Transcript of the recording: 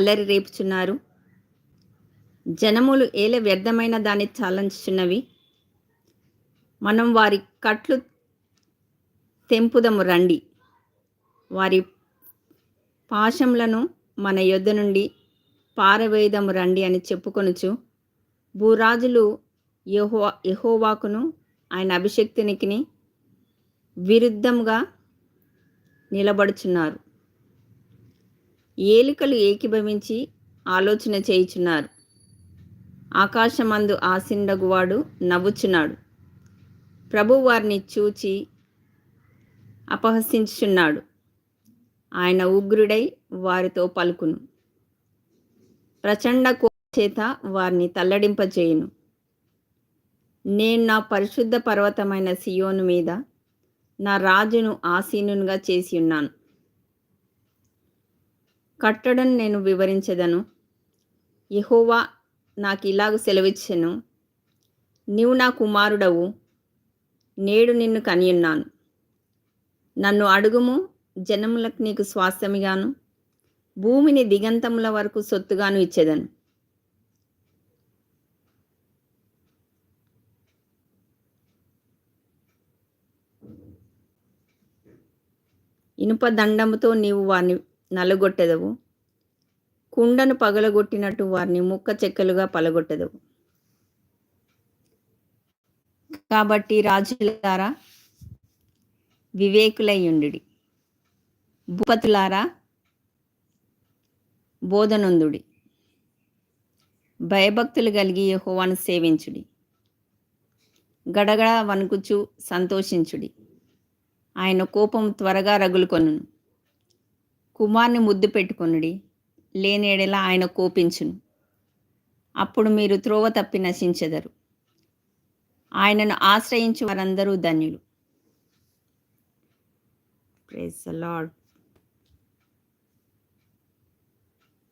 అల్లరి రేపుచున్నారు. జనములు ఏల వ్యర్థమైన దాన్ని చాలించుచున్నవి. మనం వారి కట్లు తెంపుదము రండి. వారి పాశములను మన యొద్ద నుండి పారవేయదము రండి అని చెప్పుకొనుచు భూరాజులు యహో యహోవాకును ఆయన అభిషక్తునికి విరుద్ధంగా నిలబడుచున్నారు. ఏలికలు ఏకీభవించి ఆలోచన చేయుచున్నారు. ఆకాశమందు ఆసిండగువాడు నవ్వుచున్నాడు. ప్రభు వారిని చూచి అపహసించుచున్నాడు. ఆయన ఉగ్రుడై వారితో పలుకును. ప్రచండ చేత వారిని తల్లడింపజేయును. నేను నా పరిశుద్ధ పర్వతమైన సియోను మీద నా రాజును ఆసీనునిగా చేసి ఉన్నాను. కట్టడం నేను వివరించదను. యహోవా నాకు ఇలాగ సెలవిచ్చెను. నీవు నా కుమారుడవు. నేడు నిన్ను కనియున్నాను. నన్ను అడుగుము జనములకు నీకు స్వాస్థ్యమిగాను. భూమిని దిగంతముల వరకు సొత్తుగాను ఇచ్చేదను. ఇనుప దండముతో నీవు వారిని నలగొట్టెదవు. కుండను పగలగొట్టినట్టు వారిని ముక్క చెక్కలుగా పలగొట్టెదవు. కాబట్టి రాజులారా వివేకులయ్యుండి భూపతులారా బోధనందుడి. భయభక్తులు కలిగి యహోవాను సేవించుడి. గడగడ వణుకుచు సంతోషించుడి. ఆయన కోపం త్వరగా రగులుకొను కుమార్ని ముద్దు పెట్టుకొనుడి. లేనేడలా ఆయన కోపించును. అప్పుడు మీరు త్రోవ తప్పి నశించెదరు. ఆయనను ఆశ్రయించు వారందరూ ధన్యులు. Praise lord